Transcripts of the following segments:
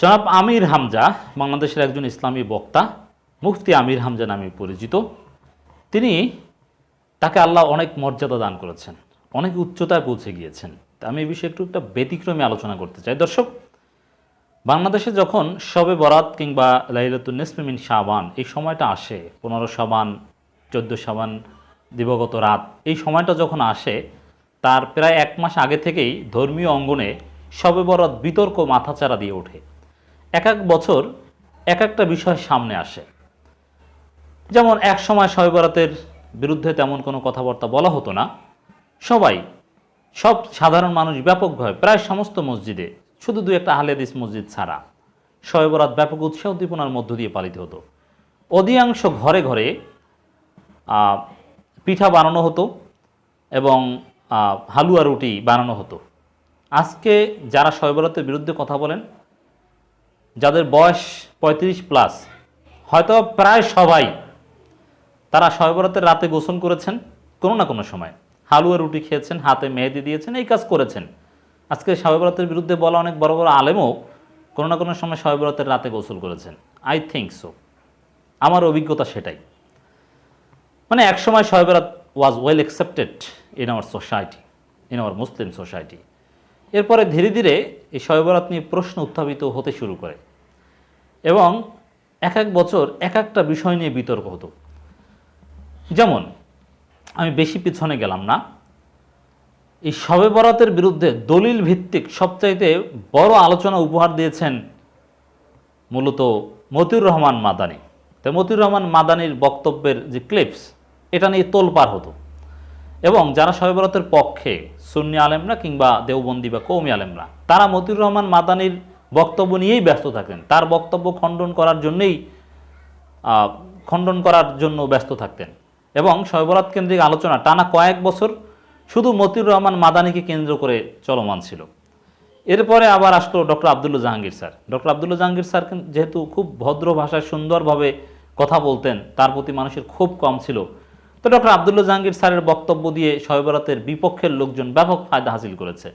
জনাব আমির হামজা বাংলাদেশের একজন ইসলামী বক্তা, মুফতি আমির হামজা নামে পরিচিত। তিনি তাকে আল্লাহ অনেক মর্যাদা দান করেছেন, অনেক উচ্চতায় পৌঁছে গিয়েছেন। তা আমি এই বিষয়ে একটু একটা ব্যতিক্রমী আলোচনা করতে চাই। দর্শক, বাংলাদেশে যখন শবে বরাত কিংবা লাইলাতুল নেসমিন শাবান, এই সময়টা আসে, পনেরো শাবান, চোদ্দ শাবান দিবগত রাত, এই সময়টা যখন আসে, তার প্রায় এক মাস আগে থেকেই ধর্মীয় অঙ্গনে শবে বরাত বিতর্ক মাথাচাড়া দিয়ে ওঠে। এক এক বছর এক একটা বিষয় সামনে আসে। যেমন এক সময় শবে বরাতের বিরুদ্ধে তেমন কোনো কথাবার্তা বলা হতো না। সবাই, সব সাধারণ মানুষ ব্যাপকভাবে প্রায় সমস্ত মসজিদে, শুধু দু একটা আহলেদিস মসজিদ ছাড়া শবে বরাত ব্যাপক উৎসাহ উদ্দীপনার মধ্য দিয়ে পালিত হতো। অধিকাংশ ঘরে ঘরে পিঠা বানানো হতো এবং হালুয়া রুটি বানানো হতো। আজকে যারা শবে বরাতের বিরুদ্ধে কথা বলেন যাদের বয়স পঁয়ত্রিশ প্লাস হয়তো প্রায় সবাই তারা শবে রাতে গোসল করেছেন কোনো না কোনো সময়। হালুয়া রুটি খেয়েছেন, হাতে মেহেদি দিয়েছেন, এই কাজ করেছেন। আজকে শবে বিরুদ্ধে বলা অনেক বড় বড় আলেমও কোনো না কোনো সময় শবে বরাতের রাতে গোসল করেছেন। আই থিঙ্ক সো আমার অভিজ্ঞতা সেটাই। মানে এক সময় শবে was well accepted in our society in our Muslim society এরপরে ধীরে ধীরে এই শবে বরাত নিয়ে প্রশ্ন উত্থাপিত হতে শুরু করে। এবং এক এক বছর এক একটা বিষয় নিয়ে বিতর্ক হতো। যেমন, আমি বেশি পিছনে গেলাম না। এই শবে বরাতের বিরুদ্ধে দলিল ভিত্তিক সবচাইতে বড় আলোচনা উপহার দিয়েছেন মূলত মতিউর রহমান মাদানি। তো মতিউর রহমান মাদানির বক্তব্যের যে ক্লিপস, এটা নিয়ে তোলপার হতো। এবং যারা শবে বরাতের পক্ষে সুন্নি আলেমরা কিংবা দেওবন্দি বা কৌমি আলেমরা, তারা মতিউর রহমান মাদানির বক্তব্য নিয়েই ব্যস্ত থাকেন। তার বক্তব্য খণ্ডন করার জন্যেই খণ্ডন করার জন্য ব্যস্ত থাকতেন। এবং শয়বরাত কেন্দ্রিক আলোচনা টানা কয়েক বছর শুধু মতিউর রহমান মাদানিকে কেন্দ্র করে চলমান ছিল। এরপরে আবার আসলো doctor Abdullah Jahangir sir. Doctor Abdullah Jahangir sir যেহেতু খুব ভদ্র ভাষায় সুন্দরভাবে কথা বলতেন, তার প্রতি মানুষের খুব কম ছিল। তো ডক্টর আবদুল্লা জাহাঙ্গীর স্যারের বক্তব্য দিয়ে শয়বরাতের বিপক্ষের লোকজন ব্যাপক ফায়দা হাসিল করেছে।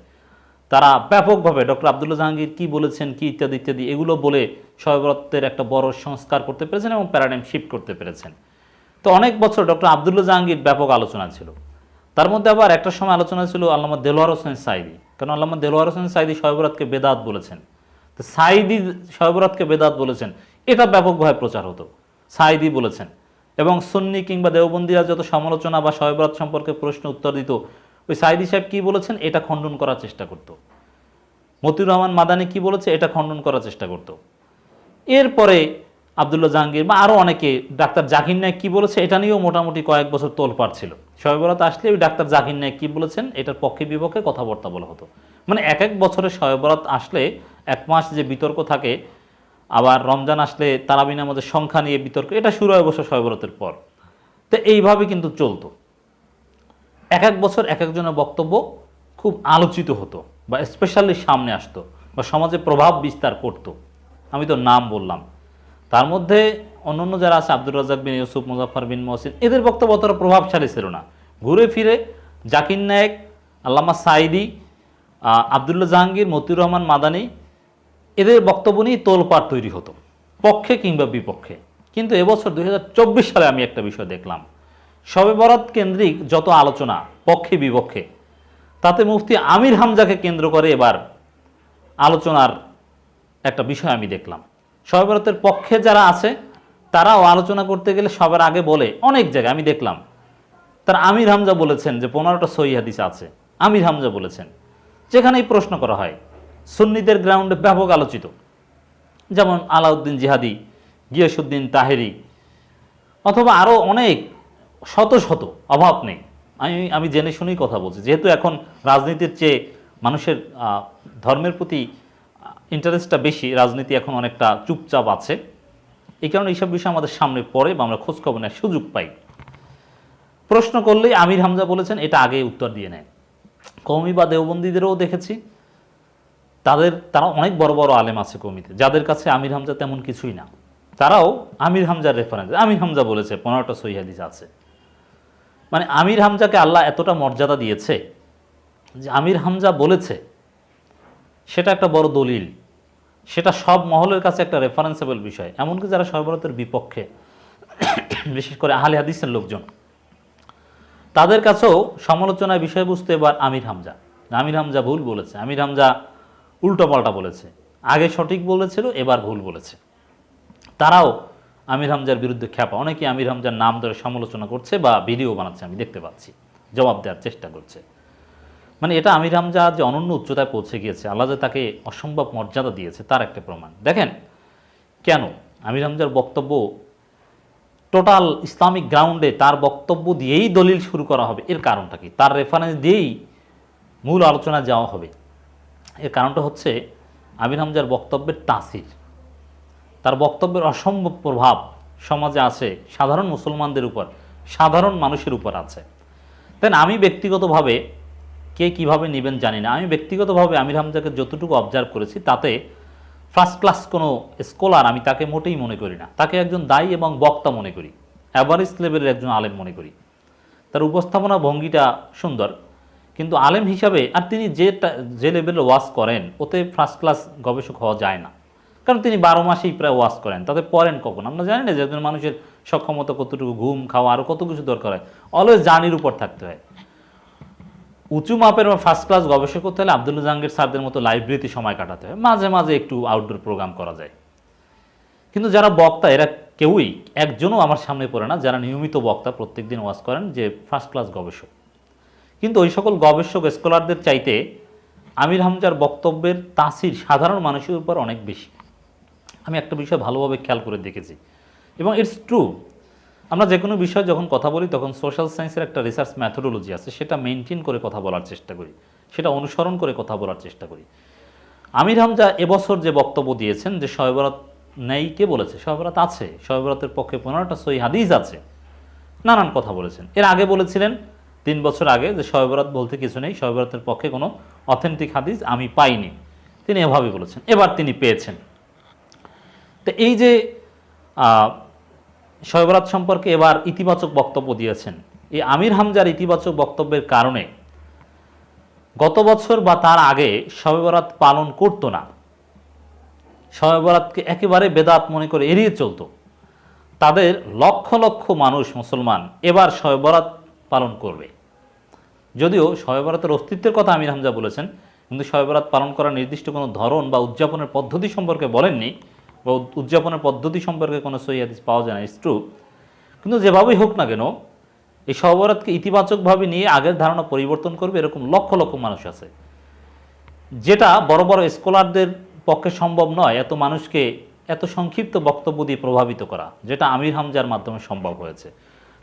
তারা ব্যাপকভাবে ডক্টর আবদুল্লা জাহাঙ্গীর কি বলেছেন, কি ইত্যাদি ইত্যাদি এগুলো বলে শয়বরাতের একটা বড় সংস্কার করতে পেরেছেন এবং প্যারাডাইম শিফট করতে পেরেছেন। তো অনেক বছর ডক্টর আবদুল্লা জাহাঙ্গীর ব্যাপক আলোচনা ছিল। তার মধ্যে আবার একটা সময় আলোচনা ছিল আল্লামা দেলোয়ার হোসেন সাইদি কারণ আল্লামা দেলোয়ার হোসেন সাইদি শয়বরাতকে বেদাত বলেছেন। তো সাইদি শয়বরাতকে বেদাত বলেছেন, এটা ব্যাপকভাবে প্রচার হতো। সাইদি বলেছেন এবং সুন্নি কিংবা দেওবন্দিরা যত সমালোচনা বা শয়বরাত সম্পর্কে প্রশ্ন উত্তর দিত, ওই সাইদি সাহেব কি বলেছেন এটা খণ্ডন করার চেষ্টা করতো। মতিউর রহমান মাদানি কি বলেছে এটা খণ্ডন করার চেষ্টা করতো। এরপরে আবদুল্লাহ জাহাঙ্গীর বা আরও অনেকে, ডাক্তার জাকির নায়ক কী বলেছে এটা নিয়েও মোটামুটি কয়েক বছর তোলপাড় ছিল। শয়বরাত আসলে ওই ডাক্তার জাকির নায়ক কী বলেছেন এটার পক্ষে বিপক্ষে কথাবার্তা বলা হতো। মানে এক এক বছরে শয়বরাত আসলে এক মাস যে বিতর্ক থাকে আবার রমজান আসলে তারাবিন আমাদের সংখ্যা নিয়ে বিতর্ক এটা শুরু হয় বছর শয়বরাতের পর। তো এইভাবে কিন্তু চলতো। এক এক বছর এক একজনের বক্তব্য খুব আলোচিত হতো বা স্পেশালি সামনে আসতো বা সমাজে প্রভাব বিস্তার করতো। আমি তো নাম বললাম। তার মধ্যে অন্যান্য যারা আছে আব্দুর রাজাক বিন ইউসুফ মুজাফর বিন মহসিন এদের বক্তব্য অতটা প্রভাবশালী ছিল না। ঘুরে ফিরে জাকির নায়েক আল্লামা সাইদি আহ, আবদুল্লাহ জাহাঙ্গীর মতিউর রহমান মাদানি এদের বক্তব্য নিয়ে তোলপাড় তৈরি হতো, পক্ষে কিংবা বিপক্ষে। কিন্তু এবছর দুই হাজার চব্বিশ সালে আমি একটা বিষয় দেখলাম। শবে বরাত কেন্দ্রিক যত আলোচনা, পক্ষে বিপক্ষে, তাতে মুফতি আমির হামজাকে কেন্দ্র করে এবার আলোচনার একটা বিষয় আমি দেখলাম। শবে বরাতের পক্ষে যারা আছে, তারাও আলোচনা করতে গেলে সবার আগে বলে, অনেক জায়গায় আমি দেখলাম। তার আমির হামজা বলেছেন যে, পনেরোটা সহি হাদিস আছে। আমির হামজা বলেছেন, যেখানেই প্রশ্ন করা হয় সুন্নিদের গ্রাউন্ডে ব্যাপক আলোচিত। যেমন আলাউদ্দিন জিহাদি গিয়াসুদ্দিন তাহেরি, অথবা আরও অনেক, শত শত অভাব নেই। আমি আমি জেনে শুনেই কথা বলছি। যেহেতু এখন রাজনীতির চেয়ে মানুষের ধর্মের প্রতি ইন্টারেস্টটা বেশি, রাজনীতি এখন অনেকটা চুপচাপ আছে। এই কারণে এইসব বিষয় আমাদের সামনে পড়ে বা আমরা খোঁজখবর নেওয়ার সুযোগ পাই। প্রশ্ন করলেই আমির হামজা বলেছেন, এটা আগে উত্তর দিয়ে নেয়। কৌমি বা দেওবন্দীদেরও দেখেছি। তাদের, তারা অনেক বড় বড় আলেম আছে কমিতে যাদের কাছে আমির হামজা তেমন কিছুই না। তারাও আমির হামজার রেফারেন্স আমির হামজা বলেছে, পনেরোটা সহি হাদিস আছে। মানে আমির হামজাকে আল্লাহ এতটা মর্যাদা দিয়েছে যে আমির হামজা বলেছে, সেটা একটা বড় দলিল। সেটা সব মহলের কাছে একটা রেফারেন্সেবল বিষয়। এমনকি যারা সর্বরতের বিপক্ষে, বিশেষ করে আহলে হাদিসের লোকজন, তাদের কাছেও সমালোচনার বিষয়বস্তু এবার আমির হামজা। আমির হামজা ভুল বলেছে। আমির হামজা উল্টোপাল্টা বলেছে। আগে সঠিক বলেছিল, এবার ভুল বলেছে। তারাও আমির হামজার বিরুদ্ধে খ্যাপা। অনেকে আমির হামজার নাম ধরে সমালোচনা করছে বা ভিডিও বানাচ্ছে, আমি দেখতে পাচ্ছি। জবাব দেওয়ার চেষ্টা করছে। মানে এটা আমির হামজা যে অনন্য উচ্চতায় পৌঁছে গিয়েছে, আল্লাহ যে তাকে অসম্ভব মর্যাদা দিয়েছে, তার একটা প্রমাণ। দেখেন, কেন আমির হামজার বক্তব্য টোটাল ইসলামিক গ্রাউন্ডে তার বক্তব্য দিয়েই দলিল শুরু করা হবে? এর কারণটা কি? তার রেফারেন্স দিয়েই মূল আলোচনা যাওয়া হবে। এর কারণটা হচ্ছে আমির হামজার বক্তব্যের তাসির। তার বক্তব্যের অসম্ভব প্রভাব সমাজে আছে, সাধারণ মুসলমানদের উপর, সাধারণ মানুষের উপর আছে। দেন আমি ব্যক্তিগতভাবে কে কীভাবে নেবেন জানি না। আমি ব্যক্তিগতভাবে আমির হামজাকে যতটুকু অবজার্ভ করেছি, তাতে ফার্স্ট ক্লাস কোনো স্কলার আমি তাকে মোটেই মনে করি না। তাকে একজন দায়ী এবং বক্তা মনে করি। অ্যাভারেজ লেভেলের একজন আলেম মনে করি। তার উপস্থাপনা ভঙ্গিটা সুন্দর। কিন্তু আলেম হিসাবে আর তিনি যে যে লেভেলে ওয়াজ করেন, ওতে ফার্স্ট ক্লাস গবেষক হওয়া যায় না। কারণ তিনি বারো মাসেই প্রায় ওয়াজ করেন, তাতে পড়েন কখন? আমরা জানি না যে একজন মানুষের সক্ষমতা কতটুকু, ঘুম, খাওয়া আরও কত কিছু দরকার হয়। অলওয়েজ জার্নির উপর থাকতে হয়। উঁচু মাপের বা ফার্স্ট ক্লাস গবেষক করতে হলে আব্দুল জাহাঙ্গীর স্যারদের মতো লাইব্রেরিতে সময় কাটাতে হয়। মাঝে মাঝে একটু আউটডোর প্রোগ্রাম করা যায়। কিন্তু যারা বক্তা, এরা কেউই একজনও আমার সামনে পড়ে না। যারা নিয়মিত বক্তা প্রত্যেকদিন ওয়াজ করেন যে ফার্স্ট ক্লাস গবেষক। কিন্তু ওই সকল গবেষক, স্কলারদের চাইতে আমির হামজার বক্তব্যের তাসির সাধারণ মানুষের উপর অনেক বেশি। আমি একটা বিষয় ভালোভাবে খেয়াল করে দেখেছি। এবং ইটস ট্রু আমরা যে কোনো বিষয় যখন কথা বলি, তখন সোশ্যাল সায়েন্সের একটা রিসার্চ ম্যাথোডোলজি আছে, সেটা মেনটেন করে কথা বলার চেষ্টা করি। সেটা অনুসরণ করে কথা বলার চেষ্টা করি। আমির হামজা এবছর যে বক্তব্য দিয়েছেন, যে শয়বরাত নেই, কে বলেছে? শয়বরাত আছে শয়বরাতের পক্ষে পনেরোটা সই হাদিস আছে। নানান কথা বলেছেন। এর আগে বলেছিলেন তিন বছর আগে যে শয়বরাত বলতে কিছু নেই শয়বরাতের পক্ষে কোনো অথেন্টিক হাদিস আমি পাইনি। তিনি এভাবে বলেছেন। এবার তিনি পেয়েছেন। তো এই যে আহ, শয়বরাত সম্পর্কে এবার ইতিবাচক বক্তব্য দিয়েছেন। এই আমির হামজার ইতিবাচক বক্তব্যের কারণে গত বছর বা তার আগে শয়বরাত পালন করতো না। শয়বরাতকে একেবারে বেদাত মনে করে এড়িয়ে চলতো। তাদের লক্ষ লক্ষ মানুষ মুসলমান এবার শয়বরাত পালন করবে। যদিও শয়বরাতের অস্তিত্বের কথা আমির হামজা বলেছেন, কিন্তু শয়বরাত পালন করার নির্দিষ্ট কোনো ধরন বা উদযাপনের পদ্ধতি সম্পর্কে বলেননি বা উদযাপনের পদ্ধতি সম্পর্কে কোনো সই পাওয়া যায় না ইস ট্রু কিন্তু যেভাবেই হোক না কেন, এই শবরাতকে ইতিবাচকভাবে নিয়ে আগের ধারণা পরিবর্তন করবে এরকম লক্ষ লক্ষ মানুষ আছে। যেটা বড় বড় স্কলারদের পক্ষে সম্ভব নয়, এত মানুষকে এত সংক্ষিপ্ত বক্তব্য দিয়ে প্রভাবিত করা, যেটা আমির হামজার মাধ্যমে সম্ভব হয়েছে।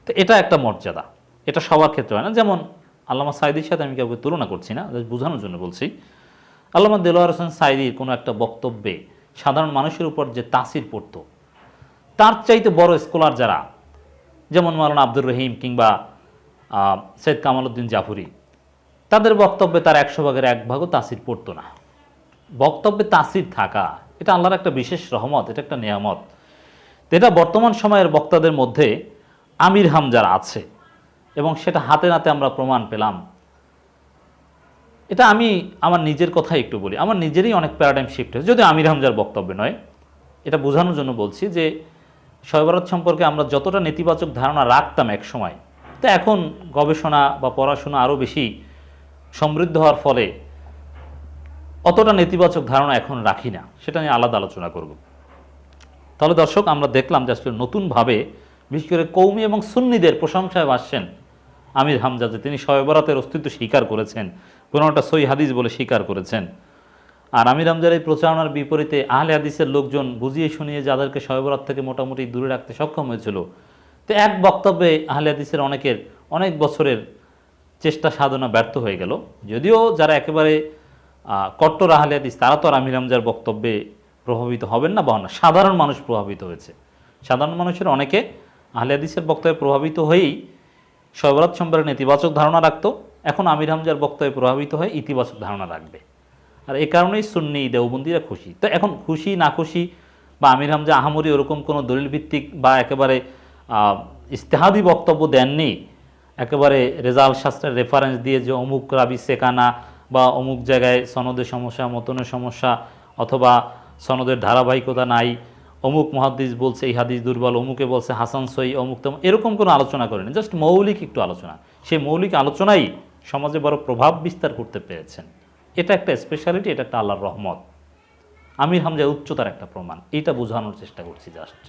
তো এটা একটা মর্যাদা। এটা সবার ক্ষেত্রে হয় না। যেমন আল্লামা সাইদির সাথে আমি কাউকে তুলনা করছি না বোঝানোর জন্য বলছি। আল্লামা দেলোয়ার হোসেন সাইদির কোনো একটা বক্তব্যে সাধারণ মানুষের উপর যে তাসির পড়তো, তার চাইতে বড় স্কলার যারা, যেমন মাওলানা আব্দুর রহিম কিংবা সৈয়দ কামালউদ্দিন জাফরি, তাদের বক্তব্যে তার একশো ভাগের এক ভাগও তাসির পড়তো না। বক্তব্যে তাসির থাকা, এটা আল্লাহর একটা বিশেষ রহমত, এটা একটা নিয়ামত। এটা বর্তমান সময়ের বক্তাদের মধ্যে আমির হাম যারা আছে এবং সেটা হাতে নাতে আমরা প্রমাণ পেলাম। এটা আমি আমার নিজের কথাই একটু বলি। আমার নিজেরই অনেক প্যারাডাইম শিফট হয়েছে। যদিও আমির হামজার বক্তব্য নয়, এটা বোঝানোর জন্য বলছি যে শয়বরাত সম্পর্কে আমরা যতটা নেতিবাচক ধারণা রাখতাম এক সময়, তো এখন গবেষণা বা পড়াশোনা আরও বেশি সমৃদ্ধ হওয়ার ফলে অতটা নেতিবাচক ধারণা এখন রাখি না। সেটা নিয়ে আলাদা আলোচনা করব। তাহলে দর্শক, আমরা দেখলাম যে আসলে নতুনভাবে, বিশেষ করে কৌমি এবং সুন্নিদের প্রশংসায় বাসছেন আমির হামজা যে তিনি শয়বরাতের অস্তিত্ব স্বীকার করেছেন, কোনোটা সই হাদিস বলে স্বীকার করেছেন। আর আমির হামজার এই প্রচারণার বিপরীতে আহলে হাদিসের লোকজন বুঝিয়ে শুনিয়ে যাদেরকে শয়বরাত থেকে মোটামুটি দূরে রাখতে সক্ষম হয়েছিল। তো এক বক্তব্যে আহলে হাদিসের অনেকের অনেক বছরের চেষ্টা সাধনা ব্যর্থ হয়ে গেল। যদিও যারা একেবারে কট্টর আহলে হাদিস, তারা তো আর আমির হামজার বক্তব্যে প্রভাবিত হবেন না, বা না সাধারণ মানুষ প্রভাবিত হয়েছে। সাধারণ মানুষের অনেকে আহলে হাদিসের বক্তব্যে প্রভাবিত হয়েই শয়বরাত সম্পর্কে নেতিবাচক ধারণা রাখতো। এখন আমির হামজার বক্তব্যে প্রভাবিত হয়ে ইতিবাচক ধারণা রাখবে। আর এই কারণেই সুন্নি দেওবন্দিরা খুশি। তো এখন খুশি, না খুশি বা আমির হামজা আহামরি ওরকম কোনো দলিল ভিত্তিক বা একেবারে ইস্তেহাদি বক্তব্য দেননি, একেবারে রেজাল্ট শাস্ত্রের রেফারেন্স দিয়ে যে অমুক রাবি সেকানা বা অমুক জায়গায় সনদের সমস্যা, মতনের সমস্যা অথবা সনদের ধারাবাহিকতা নাই অমুক মহাদিস বলছে, এই হাদিস দুর্বল, অমুকে বলছে হাসান সই অমুক তেমন, এরকম কোনো আলোচনা করেনি, জাস্ট মৌলিক একটু আলোচনা। সেই মৌলিক আলোচনাই সমাজে বড় প্রভাব বিস্তার করতে পেরেছেন। এটা একটা স্পেশালিটি এটা একটা আল্লাহর রহমত। আমির হামজা উচ্চতার একটা প্রমাণ এটা বোঝানোর চেষ্টা করছি জাস্ট।